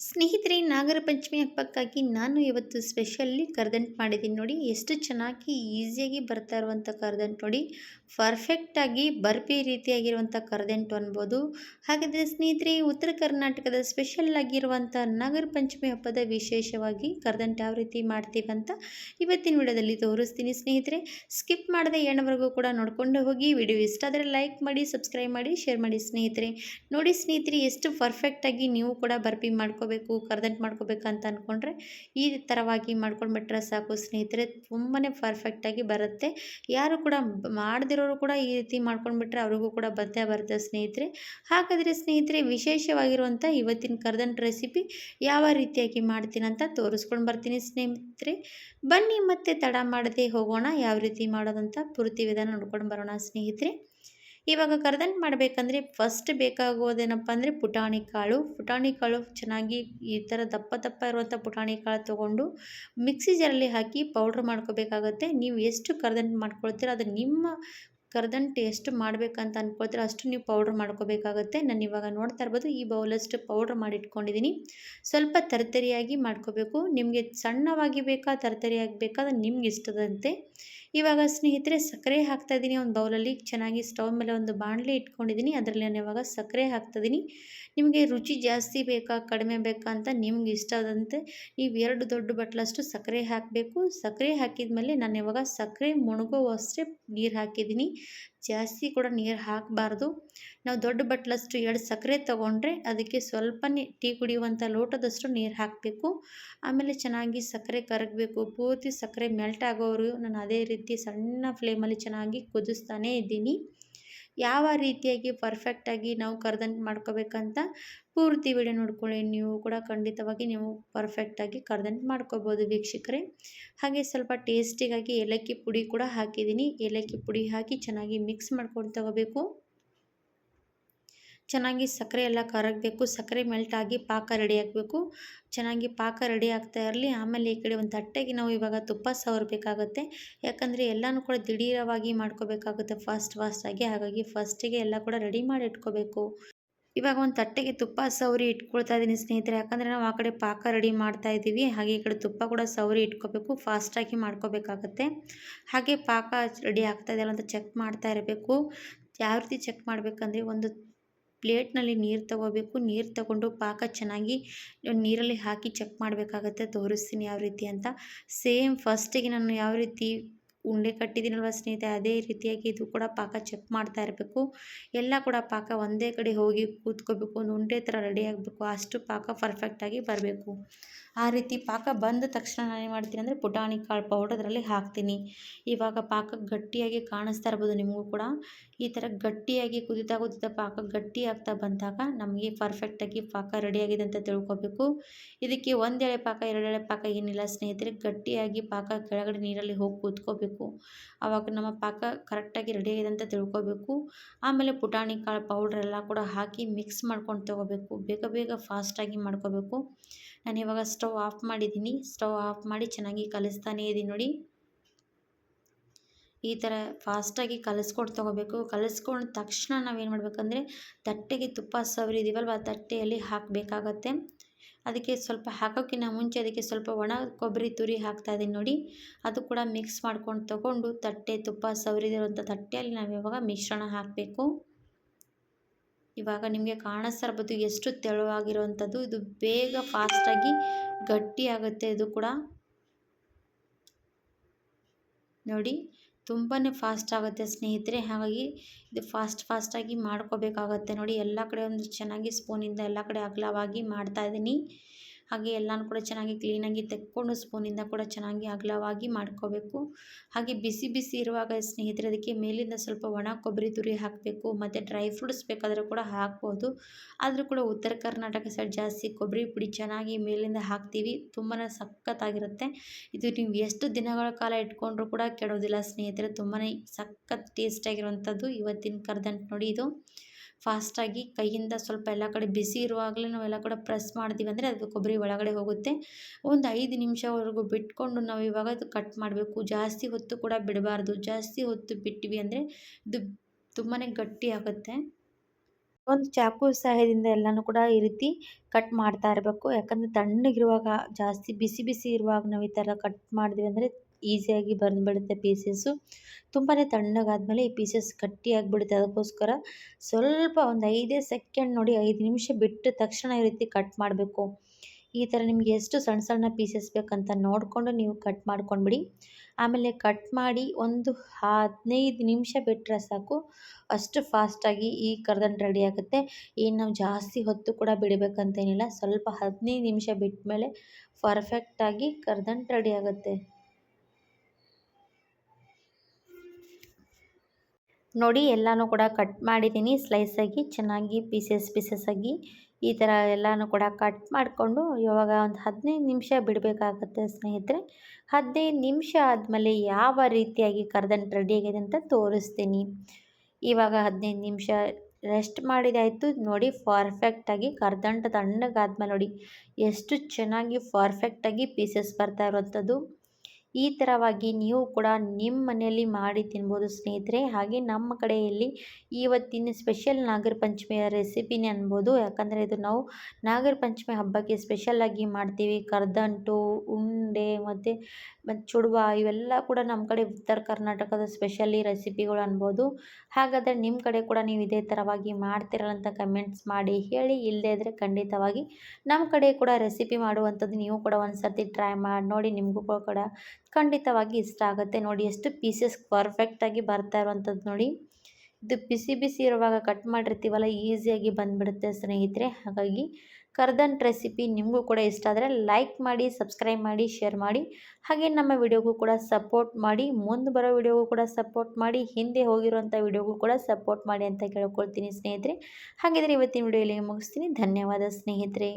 ಸ್ನೇಹಿತರೆ, ನಾಗರ ಪಂಚಮಿ ಹಬ್ಬಕ್ಕಾಗಿ ನಾನು ಇವತ್ತು ಸ್ಪೆಷಲ್ಲಿ ಕರ್ದಂಟ್ ಮಾಡಿದ್ದೀನಿ ನೋಡಿ. ಎಷ್ಟು ಚೆನ್ನಾಗಿ ಈಸಿಯಾಗಿ ಬರ್ತಾ ಇರುವಂಥ ಕರ್ದಂಟ್ ನೋಡಿ. ಪರ್ಫೆಕ್ಟಾಗಿ ಬರ್ಫಿ ರೀತಿಯಾಗಿರುವಂಥ ಕರ್ದಂಟು ಅನ್ಬೋದು. ಹಾಗಾದರೆ ಸ್ನೇಹಿತರೆ, ಉತ್ತರ ಕರ್ನಾಟಕದ ಸ್ಪೆಷಲ್ ಆಗಿರುವಂಥ ನಾಗರ ಪಂಚಮಿ ಹಬ್ಬದ ವಿಶೇಷವಾಗಿ ಕರ್ದಂಟು ಯಾವ ರೀತಿ ಮಾಡ್ತೀವಿ ಅಂತ ಇವತ್ತಿನ ವಿಡಿಯೋದಲ್ಲಿ ತೋರಿಸ್ತೀನಿ ಸ್ನೇಹಿತರೆ. ಸ್ಕಿಪ್ ಮಾಡದೆ ಏನವರೆಗೂ ಕೂಡ ನೋಡಿಕೊಂಡು ಹೋಗಿ ವಿಡಿಯೋ ಇಷ್ಟ ಆದರೆ ಲೈಕ್ ಮಾಡಿ, ಸಬ್ಸ್ಕ್ರೈಬ್ ಮಾಡಿ, ಶೇರ್ ಮಾಡಿ ಸ್ನೇಹಿತರೆ. ನೋಡಿ ಸ್ನೇಹಿತರೆ, ಎಷ್ಟು ಪರ್ಫೆಕ್ಟಾಗಿ ನೀವು ಕೂಡ ಬರ್ಫಿ ಮಾಡ್ಕೊ ಮಾಡ್ಕೋಬೇಕು ಕರ್ದಂಟು ಮಾಡ್ಕೋಬೇಕಂತ ಅಂದ್ಕೊಂಡ್ರೆ ಈ ಥರವಾಗಿ ಮಾಡ್ಕೊಂಡ್ಬಿಟ್ರೆ ಸಾಕು. ಸ್ನೇಹಿತರೆ ತುಂಬಾ ಪರ್ಫೆಕ್ಟಾಗಿ ಬರುತ್ತೆ. ಯಾರು ಕೂಡ ಮಾಡದಿರೋರು ಕೂಡ ಈ ರೀತಿ ಮಾಡ್ಕೊಂಡ್ಬಿಟ್ರೆ ಅವ್ರಿಗೂ ಕೂಡ ಬಂದೇ ಬರುತ್ತೆ ಸ್ನೇಹಿತರೆ. ಹಾಗಾದರೆ ಸ್ನೇಹಿತರೆ, ವಿಶೇಷವಾಗಿರುವಂಥ ಇವತ್ತಿನ ಕರ್ದಂಟು ರೆಸಿಪಿ ಯಾವ ರೀತಿಯಾಗಿ ಮಾಡ್ತೀನಿ ಅಂತ ತೋರಿಸ್ಕೊಂಡು ಬರ್ತೀನಿ ಸ್ನೇಹಿತರೆ. ಬನ್ನಿ ಮತ್ತೆ ತಡ ಮಾಡದೆ ಹೋಗೋಣ, ಯಾವ ರೀತಿ ಮಾಡೋದಂತ ಪೂರ್ತಿ ವಿಧಾನ ನೋಡ್ಕೊಂಡು ಬರೋಣ ಸ್ನೇಹಿತರೆ. ಇವಾಗ ಕರ್ದಂಟು ಮಾಡಬೇಕಂದ್ರೆ ಫಸ್ಟ್ ಬೇಕಾಗೋದೇನಪ್ಪ ಅಂದರೆ ಪುಟಾಣಿ ಕಾಳು. ಪುಟಾಣಿ ಕಾಳು ಚೆನ್ನಾಗಿ ಈ ಥರ ದಪ್ಪ ದಪ್ಪ ಇರುವಂಥ ಪುಟಾಣಿ ಕಾಳು ತೊಗೊಂಡು ಮಿಕ್ಸಿ ಜಾರಲ್ಲಿ ಹಾಕಿ ಪೌಡ್ರ್ ಮಾಡ್ಕೋಬೇಕಾಗತ್ತೆ. ನೀವು ಎಷ್ಟು ಕರ್ದಂಟು ಮಾಡ್ಕೊಳ್ತೀರ ಅದು ನಿಮ್ಮ ಕರ್ದಂಟು ಎಷ್ಟು ಮಾಡಬೇಕಂತ ಅಂದ್ಕೊಳ್ತೀರ ಅಷ್ಟು ನೀವು ಪೌಡ್ರ್ ಮಾಡ್ಕೋಬೇಕಾಗುತ್ತೆ. ನಾನು ಇವಾಗ ನೋಡ್ತಾ ಇರ್ಬೋದು, ಈ ಬೌಲಷ್ಟು ಪೌಡ್ರ್ ಮಾಡಿ ಇಟ್ಕೊಂಡಿದ್ದೀನಿ ಸ್ವಲ್ಪ ತರ್ತರಿಯಾಗಿ ಮಾಡ್ಕೋಬೇಕು. ನಿಮಗೆ ಸಣ್ಣವಾಗಿ ಬೇಕಾ, ತರ್ತರಿಯಾಗಿ ಬೇಕಾ ನಿಮ್ಗೆ ಇಷ್ಟದಂತೆ. ಇವಾಗ ಸ್ನೇಹಿತರೆ, ಸಕ್ಕರೆ ಹಾಕ್ತಾಯಿದ್ದೀನಿ ಒಂದು ಬೌಲಲ್ಲಿ ಚೆನ್ನಾಗಿ ಸ್ಟವ್ ಮೇಲೆ ಒಂದು ಬಾಣಲೆ ಇಟ್ಕೊಂಡಿದ್ದೀನಿ ಅದರಲ್ಲಿ ನಾನು ಇವಾಗ ಸಕ್ಕರೆ ಹಾಕ್ತಾಯಿದ್ದೀನಿ ನಿಮಗೆ ರುಚಿ ಜಾಸ್ತಿ ಬೇಕಾ, ಕಡಿಮೆ ಬೇಕಾ ಅಂತ ನಿಮ್ಗೆ ಇಷ್ಟದಂತೆ ನೀವು ಎರಡು ದೊಡ್ಡ ಬಟ್ಲಷ್ಟು ಸಕ್ಕರೆ ಹಾಕಬೇಕು. ಸಕ್ಕರೆ ಹಾಕಿದ ಮೇಲೆ ನಾನು ಇವಾಗ ಸಕ್ಕರೆ ಮುಣುಗೋವಷ್ಟೇ ನೀರು ಹಾಕಿದ್ದೀನಿ ಜಾಸ್ತಿ ಕೂಡ ನೀರು ಹಾಕಬಾರ್ದು. ನಾವು ದೊಡ್ಡ ಬಟ್ಲಷ್ಟು ಎರಡು ಸಕ್ಕರೆ ತೊಗೊಂಡ್ರೆ ಅದಕ್ಕೆ ಸ್ವಲ್ಪನೇ ಟೀ ಕುಡಿಯುವಂಥ ಲೋಟದಷ್ಟು ನೀರು ಹಾಕಬೇಕು. ಆಮೇಲೆ ಚೆನ್ನಾಗಿ ಸಕ್ಕರೆ ಕರಗಬೇಕು. ಪೂರ್ತಿ ಸಕ್ಕರೆ ಮೆಲ್ಟ್ ಆಗೋವರೆಗೂ ನಾನು ಅದೇ ರೀತಿ ಸಣ್ಣ ಫ್ಲೇಮಲ್ಲಿ ಚೆನ್ನಾಗಿ ಕುದಿಸ್ತಾನೇ ಇದ್ದೀನಿ. ಯಾವ ರೀತಿಯಾಗಿ ಪರ್ಫೆಕ್ಟಾಗಿ ನಾವು ಕರ್ದಂಟು ಮಾಡ್ಕೋಬೇಕಂತ ಪೂರ್ತಿ ವಿಡಿಯೋ ನೋಡ್ಕೊಳ್ಳಿ. ನೀವು ಕೂಡ ಖಂಡಿತವಾಗಿ ನೀವು ಪರ್ಫೆಕ್ಟಾಗಿ ಕರ್ದಂಟು ಮಾಡ್ಕೋಬೋದು ವೀಕ್ಷಕರೇ. ಹಾಗೆ ಸ್ವಲ್ಪ ಟೇಸ್ಟಿಗಾಗಿ ಏಲಕ್ಕಿ ಪುಡಿ ಕೂಡ ಹಾಕಿದ್ದೀನಿ. ಏಲಕ್ಕಿ ಪುಡಿ ಹಾಕಿ ಚೆನ್ನಾಗಿ ಮಿಕ್ಸ್ ಮಾಡ್ಕೊಂಡು ತಗೋಬೇಕು. ಚೆನ್ನಾಗಿ ಸಕ್ಕರೆ ಎಲ್ಲ ಕರಗಬೇಕು, ಸಕ್ಕರೆ ಮೆಲ್ಟ್ ಆಗಿ ಪಾಕ ರೆಡಿ ಆಗಬೇಕು. ಚೆನ್ನಾಗಿ ಪಾಕ ರೆಡಿ ಆಗ್ತಾ ಇರಲಿ, ಆಮೇಲೆ ಈ ಕಡೆ ಒಂದು ತಟ್ಟೆಗೆ ನಾವು ಇವಾಗ ತುಪ್ಪ ಸವರಬೇಕಾಗತ್ತೆ. ಯಾಕಂದರೆ ಎಲ್ಲನೂ ಕೂಡ ದಿಢೀರವಾಗಿ ಮಾಡ್ಕೋಬೇಕಾಗುತ್ತೆ ಫಾಸ್ಟ್ ಫಾಸ್ಟಾಗಿ ಹಾಗಾಗಿ ಫಸ್ಟಿಗೆ ಎಲ್ಲ ಕೂಡ ರೆಡಿ ಮಾಡಿ ಇಟ್ಕೋಬೇಕು. ಇವಾಗ ಒಂದು ತಟ್ಟೆಗೆ ತುಪ್ಪ ಸವರಿ ಇಟ್ಕೊಳ್ತಾ ಇದ್ದೀನಿ ಸ್ನೇಹಿತರೆ. ಯಾಕಂದರೆ ನಾವು ಆ ಕಡೆ ಪಾಕ ರೆಡಿ ಮಾಡ್ತಾ ಇದ್ದೀವಿ. ಹಾಗೆ ಈ ಕಡೆ ತುಪ್ಪ ಕೂಡ ಸವರಿ ಇಟ್ಕೋಬೇಕು ಫಾಸ್ಟಾಗಿ ಮಾಡ್ಕೋಬೇಕಾಗತ್ತೆ. ಹಾಗೆ ಪಾಕ ರೆಡಿ ಆಗ್ತಾ ಇದೆಯಲ್ಲ ಅಂತ ಚೆಕ್ ಮಾಡ್ತಾ ಇರಬೇಕು. ಯಾವ ರೀತಿ ಚೆಕ್ ಮಾಡಬೇಕಂದ್ರೆ ಒಂದು ಪ್ಲೇಟ್ನಲ್ಲಿ ನೀರು ತಗೋಬೇಕು. ನೀರು ತಗೊಂಡು ಪಾಕ ಚೆನ್ನಾಗಿ ನೀರಲ್ಲಿ ಹಾಕಿ ಚೆಕ್ ಮಾಡಬೇಕಾಗತ್ತೆ. ತೋರಿಸ್ತೀನಿ ಯಾವ ರೀತಿ ಅಂತ. ಸೇಮ್ ಫಸ್ಟಿಗೆ ನಾನು ಯಾವ ರೀತಿ ಉಂಡೆ ಕಟ್ಟಿದ್ದೀನಲ್ವ ಸ್ನೇಹಿತರೆ? ಅದೇ ರೀತಿಯಾಗಿ ಇದು ಕೂಡ ಪಾಕ ಚೆಕ್ ಮಾಡ್ತಾ ಇರಬೇಕು. ಎಲ್ಲ ಕೂಡ ಪಾಕ ಒಂದೇ ಕಡೆ ಹೋಗಿ ಕೂತ್ಕೋಬೇಕು. ಒಂದು ಉಂಡೆ ಥರ ರೆಡಿ ಆಗಬೇಕು. ಅಷ್ಟು ಪಾಕ ಪರ್ಫೆಕ್ಟಾಗಿ ಬರಬೇಕು. ಆ ರೀತಿ ಪಾಕ ಬಂದ ತಕ್ಷಣ ನಾನು ಏನು ಮಾಡ್ತೀನಿ ಅಂದರೆ ಪುಟಾಣಿ ಕಾಳು ಪೌಡರ್ ಅದರಲ್ಲಿ ಹಾಕ್ತೀನಿ. ಇವಾಗ ಪಾಕ ಗಟ್ಟಿಯಾಗಿ ಕಾಣಿಸ್ತಾ ಇರ್ಬೋದು ನಿಮಗೂ ಕೂಡ. ಈ ಥರ ಗಟ್ಟಿಯಾಗಿ ಕುದಿತಾ ಕುದಿತಾ ಪಾಕ ಗಟ್ಟಿ ಆಗ್ತಾ ಬಂದಾಗ ನಮಗೆ ಪರ್ಫೆಕ್ಟಾಗಿ ಪಾಕ ರೆಡಿಯಾಗಿದೆ ಅಂತ ತಿಳ್ಕೊಬೇಕು. ಇದಕ್ಕೆ ಒಂದೆಳೆ ಪಾಕ ಎರಡೆಳೆ ಪಾಕ ಏನಿಲ್ಲ ಸ್ನೇಹಿತರೆ. ಗಟ್ಟಿಯಾಗಿ ಪಾಕ ಕೆಳಗಡೆ ನೀರಲ್ಲಿ ಹೋಗಿ ಕೂತ್ಕೋಬೇಕು. ಆವಾಗ ನಮ್ಮ ಪಾಕ ಕರೆಕ್ಟಾಗಿ ರೆಡಿ ಆಗಿದೆ ಅಂತ ತಿಳ್ಕೊಬೇಕು ಆಮೇಲೆ ಪುಟಾಣಿ, ಕಾಳು ಪೌಡ್ರ್ ಎಲ್ಲ ಕೂಡ ಹಾಕಿ ಮಿಕ್ಸ್ ಮಾಡ್ಕೊಂಡು ತೊಗೋಬೇಕು. ಬೇಗ ಬೇಗ ಫಾಸ್ಟಾಗಿ ಮಾಡ್ಕೋಬೇಕು ನಾನು ಇವಾಗ ಸ್ಟವ್ ಆಫ್ ಮಾಡಿದ್ದೀನಿ. ಸ್ಟವ್ ಆಫ್ ಮಾಡಿ ಚೆನ್ನಾಗಿ ಕಲಿಸ್ತಾನೇ ಇದ್ದೀನಿ ನೋಡಿ. ಈ ಥರ ಫಾಸ್ಟಾಗಿ ಕಲಿಸ್ಕೊಂಡು ತೊಗೋಬೇಕು. ಕಲಿಸ್ಕೊಂಡ ತಕ್ಷಣ ನಾವೇನು ಮಾಡಬೇಕಂದ್ರೆ ತಟ್ಟೆಗೆ ತುಪ್ಪ ಸವರಿದ್ದೀವಲ್ವ ತಟ್ಟೆಯಲ್ಲಿ ಹಾಕಬೇಕಾಗತ್ತೆ. ಅದಕ್ಕೆ ಸ್ವಲ್ಪ ಹಾಕೋಕ್ಕಿಂತ ಮುಂಚೆ ಅದಕ್ಕೆ ಸ್ವಲ್ಪ ಒಣ ಕೊಬ್ಬರಿ ತುರಿ ಹಾಕ್ತಾ ಇದ್ದೀನಿ ನೋಡಿ. ಅದು ಕೂಡ ಮಿಕ್ಸ್ ಮಾಡ್ಕೊಂಡು ತಗೊಂಡು ತಟ್ಟೆ ತುಪ್ಪ ಸವರಿದಿರುವಂಥ ತಟ್ಟೆಯಲ್ಲಿ ನಾವು ಇವಾಗ ಮಿಶ್ರಣ ಹಾಕಬೇಕು. ಇವಾಗ ನಿಮಗೆ ಕಾಣಿಸ್ತಾ ಇರ್ಬೋದು ಎಷ್ಟು ತೆಳುವಾಗಿರುವಂಥದ್ದು. ಇದು ಬೇಗ ಫಾಸ್ಟಾಗಿ ಗಟ್ಟಿಯಾಗುತ್ತೆ ಇದು ಕೂಡ. ನೋಡಿ. ತುಂಬಾ ಫಾಸ್ಟ್ ಆಗುತ್ತೆ ಸ್ನೇಹಿತರೆ. ಹಾಗಾಗಿ ಇದು ಫಾಸ್ಟ್ ಫಾಸ್ಟಾಗಿ ಮಾಡ್ಕೋಬೇಕಾಗತ್ತೆ ನೋಡಿ. ಎಲ್ಲ ಕಡೆ ಒಂದು ಚೆನ್ನಾಗಿ ಸ್ಪೂನಿಂದ ಎಲ್ಲ ಕಡೆ ಅಗಲವಾಗಿ ಮಾಡ್ತಾಯಿದ್ದೀನಿ ಹಾಗೆ ಎಲ್ಲಾನು ಕೂಡ ಚೆನ್ನಾಗಿ ಕ್ಲೀನಾಗಿ ತೆಕ್ಕೊಂಡು ಸ್ಪೂನಿಂದ ಕೂಡ ಚೆನ್ನಾಗಿ ಅಗಲವಾಗಿ ಮಾಡ್ಕೋಬೇಕು. ಹಾಗೆ ಬಿಸಿ ಬಿಸಿ ಇರುವಾಗ ಸ್ನೇಹಿತರೆ ಅದಕ್ಕೆ ಮೇಲಿಂದ ಸ್ವಲ್ಪ ಒಣ ಕೊಬ್ಬರಿ ತುರಿ ಹಾಕಬೇಕು, ಮತ್ತು ಡ್ರೈ ಫ್ರೂಟ್ಸ್ ಬೇಕಾದರೂ ಕೂಡ ಹಾಕ್ಬೋದು. ಆದರೂ ಕೂಡ ಉತ್ತರ ಕರ್ನಾಟಕ ಸೈಡ್ ಜಾಸ್ತಿ ಕೊಬ್ಬರಿ ಪುಡಿ ಚೆನ್ನಾಗಿ ಮೇಲಿಂದ ಹಾಕ್ತೀವಿ. ತುಂಬಾ ಸಖತ್ತಾಗಿರುತ್ತೆ. ಇದು ನೀವು ಎಷ್ಟು ದಿನಗಳ ಕಾಲ ಇಟ್ಕೊಂಡ್ರೂ ಕೂಡ ಕೆಡೋದಿಲ್ಲ ಸ್ನೇಹಿತರೆ. ತುಂಬಾ ಸಖತ್ ಟೇಸ್ಟಾಗಿರುವಂಥದ್ದು ಇವತ್ತಿನ ಕರ್ದಂಟು ನೋಡಿ ಇದು. ಫಾಸ್ಟಾಗಿ ಕೈಯಿಂದ ಸ್ವಲ್ಪ ಎಲ್ಲ ಕಡೆ ಬಿಸಿ ಇರುವಾಗಲೇ ಎಲ್ಲ ಕಡೆ ಪ್ರೆಸ್ ಮಾಡ್ತೀವಿ ಅಂದರೆ ಅದು ಕೊಬ್ಬರಿ ಒಳಗಡೆ ಹೋಗುತ್ತೆ. ಒಂದು ಐದು ನಿಮಿಷವರೆಗೂ ಬಿಟ್ಕೊಂಡು ನಾವು ಇವಾಗ ಅದು ಕಟ್ ಮಾಡಬೇಕು. ಜಾಸ್ತಿ ಹೊತ್ತು ಕೂಡ ಬಿಡಬಾರ್ದು. ಜಾಸ್ತಿ ಹೊತ್ತು ಬಿಟ್ವಿ ಅಂದರೆ ಇದು ತುಂಬಾ ಗಟ್ಟಿ ಆಗುತ್ತೆ. ಒಂದು ಚಾಕು ಸಹಾಯದಿಂದ ಎಲ್ಲನೂ ಕೂಡ ಈ ರೀತಿ ಕಟ್ ಮಾಡ್ತಾ ಇರಬೇಕು. ಯಾಕಂದರೆ ತಣ್ಣಗಿರುವಾಗ ಜಾಸ್ತಿ ಬಿಸಿ ಬಿಸಿ ಇರುವಾಗ ನಾವು ಈ ಥರ ಕಟ್ ಮಾಡಿದ್ವಿ ಅಂದರೆ ಈಸಿಯಾಗಿ ಬಂದುಬಿಡುತ್ತೆ ಪೀಸಸ್ಸು. ತುಂಬಾ ತಣ್ಣಗಾದ್ಮೇಲೆ ಈ ಪೀಸಸ್ ಗಟ್ಟಿಯಾಗಿಬಿಡುತ್ತೆ ಅದಕ್ಕೋಸ್ಕರ ಸ್ವಲ್ಪ ಒಂದು ಐದೇ ಸೆಕೆಂಡ್ ನೋಡಿ, ಐದು ನಿಮಿಷ ಬಿಟ್ಟ ತಕ್ಷಣ ಈ ರೀತಿ ಕಟ್ ಮಾಡಬೇಕು. ಈ ಥರ ನಿಮಗೆ ಎಷ್ಟು ಸಣ್ಣ ಸಣ್ಣ ಪೀಸಸ್ ಬೇಕಂತ ನೋಡಿಕೊಂಡು ನೀವು ಕಟ್ ಮಾಡ್ಕೊಂಡ್ಬಿಡಿ. ಆಮೇಲೆ ಕಟ್ ಮಾಡಿ ಒಂದು ಹದಿನೈದು ನಿಮಿಷ ಬಿಟ್ಟರೆ ಸಾಕು. ಅಷ್ಟು ಫಾಸ್ಟಾಗಿ ಈ ಕರ್ದನ್ ರೆಡಿ ಆಗುತ್ತೆ. ಏನು ನಾವು ಜಾಸ್ತಿ ಹೊತ್ತು ಕೂಡ ಬಿಡಬೇಕಂತೇನಿಲ್ಲ. ಸ್ವಲ್ಪ ಹದಿನೈದು ನಿಮಿಷ ಬಿಟ್ಟ ಮೇಲೆ ಪರ್ಫೆಕ್ಟಾಗಿ ಕರ್ದಂಟು ರೆಡಿ ಆಗುತ್ತೆ. ನೋಡಿ ಎಲ್ಲನೂ ಕೂಡ ಕಟ್ ಮಾಡಿದ್ದೀನಿ ಸ್ಲೈಸಾಗಿ ಚೆನ್ನಾಗಿ ಪೀಸಸ್ ಪೀಸಸ್ ಆಗಿ ಈ ಥರ ಎಲ್ಲನೂ ಕೂಡ ಕಟ್ ಮಾಡಿಕೊಂಡು ಇವಾಗ ಒಂದು ಹದಿನೈದು ನಿಮಿಷ ಬಿಡಬೇಕಾಗತ್ತೆ ಸ್ನೇಹಿತರೆ. ಹದಿನೈದು ನಿಮಿಷ ಆದಮೇಲೆ ಯಾವ ರೀತಿಯಾಗಿ ಕರ್ದಂಟು ರೆಡಿಯಾಗಿದೆ ಅಂತ ತೋರಿಸ್ತೀನಿ. ಇವಾಗ ಹದಿನೈದು ನಿಮಿಷ ರೆಸ್ಟ್ ಮಾಡಿದಾಯಿತು. ನೋಡಿ ಪರ್ಫೆಕ್ಟಾಗಿ ಕರ್ದಂಟು ತಣ್ಣಗಾದ್ಮೇಲೆ ನೋಡಿ ಎಷ್ಟು ಚೆನ್ನಾಗಿ ಪರ್ಫೆಕ್ಟಾಗಿ ಪೀಸಸ್ ಬರ್ತಾ ಇರುವಂಥದ್ದು. ಈ ಥರವಾಗಿ ನೀವು ಕೂಡ ನಿಮ್ಮ ಮನೆಯಲ್ಲಿ ಮಾಡಿ ತಿನ್ಬೋದು ಸ್ನೇಹಿತರೆ. ಹಾಗೆ ನಮ್ಮ ಕಡೆಯಲ್ಲಿ ಇವತ್ತಿನ ಸ್ಪೆಷಲ್ ನಾಗರ ಪಂಚಮಿಯ ರೆಸಿಪಿನೇ ಅನ್ಬೋದು. ಯಾಕಂದರೆ ಇದು ನಾವು ನಾಗರ ಪಂಚಮಿ ಹಬ್ಬಕ್ಕೆ ಸ್ಪೆಷಲ್ಲಾಗಿ ಮಾಡ್ತೀವಿ. ಕರ್ದಂಟು, ಉಂಡೆ ಮತ್ತು ಮತ್ತು ಚುಡುವ ಇವೆಲ್ಲ ಕೂಡ ನಮ್ಮ ಕಡೆ ಉತ್ತರ ಕರ್ನಾಟಕದ ಸ್ಪೆಷಲಿ ರೆಸಿಪಿಗಳು ಅನ್ಬೋದು. ಹಾಗಾದರೆ ನಿಮ್ಮ ಕಡೆ ಕೂಡ ನೀವು ಇದೇ ಥರವಾಗಿ ಮಾಡ್ತಿರಲ್ಲ ಅಂತ ಕಮೆಂಟ್ಸ್ ಮಾಡಿ ಹೇಳಿ. ಇಲ್ಲದೇ ಇದ್ದರೆ ಖಂಡಿತವಾಗಿ ನಮ್ಮ ಕಡೆ ಕೂಡ ರೆಸಿಪಿ ಮಾಡುವಂಥದ್ದು ನೀವು ಕೂಡ ಒಂದು ಸರ್ತಿ ಟ್ರೈ ಮಾಡಿ ನೋಡಿ. ನಿಮಗೂ ಕೂಡ ಖಂಡಿತವಾಗಿ ಇಷ್ಟ ಆಗುತ್ತೆ. ನೋಡಿ, ಎಷ್ಟು ಪೀಸಸ್ ಪರ್ಫೆಕ್ಟಾಗಿ ಬರ್ತಾ ಇರುವಂಥದ್ದು ನೋಡಿ. ಇದು ಬಿಸಿ ಬಿಸಿ ಇರುವಾಗ ಕಟ್ ಮಾಡಿರ್ತೀವಲ್ಲ ಈಸಿಯಾಗಿ ಬಂದುಬಿಡುತ್ತೆ ಸ್ನೇಹಿತರೆ. ಹಾಗಾಗಿ ಕರ್ದಂಟ್ ರೆಸಿಪಿ ನಿಮಗೂ ಕೂಡ ಇಷ್ಟ ಆದರೆ ಲೈಕ್ ಮಾಡಿ ಸಬ್ಸ್ಕ್ರೈಬ್ ಮಾಡಿ ಶೇರ್ ಮಾಡಿ. ಹಾಗೆ ನಮ್ಮ ವಿಡಿಯೋಗೂ ಕೂಡ ಸಪೋರ್ಟ್ ಮಾಡಿ. ಮುಂದೆ ಬರೋ ವಿಡಿಯೋಗೂ ಕೂಡ ಸಪೋರ್ಟ್ ಮಾಡಿ. ಹಿಂದೆ ಹೋಗಿರುವಂಥ ವಿಡಿಯೋಗೂ ಕೂಡ ಸಪೋರ್ಟ್ ಮಾಡಿ ಅಂತ ಕೇಳ್ಕೊಳ್ತೀನಿ ಸ್ನೇಹಿತರೆ. ಹಾಗಿದ್ರೆ ಇವತ್ತಿನ ವಿಡಿಯೋ ಇಲ್ಲಿಗೆ ಮುಗಿಸ್ತೀನಿ. ಧನ್ಯವಾದ ಸ್ನೇಹಿತರೆ.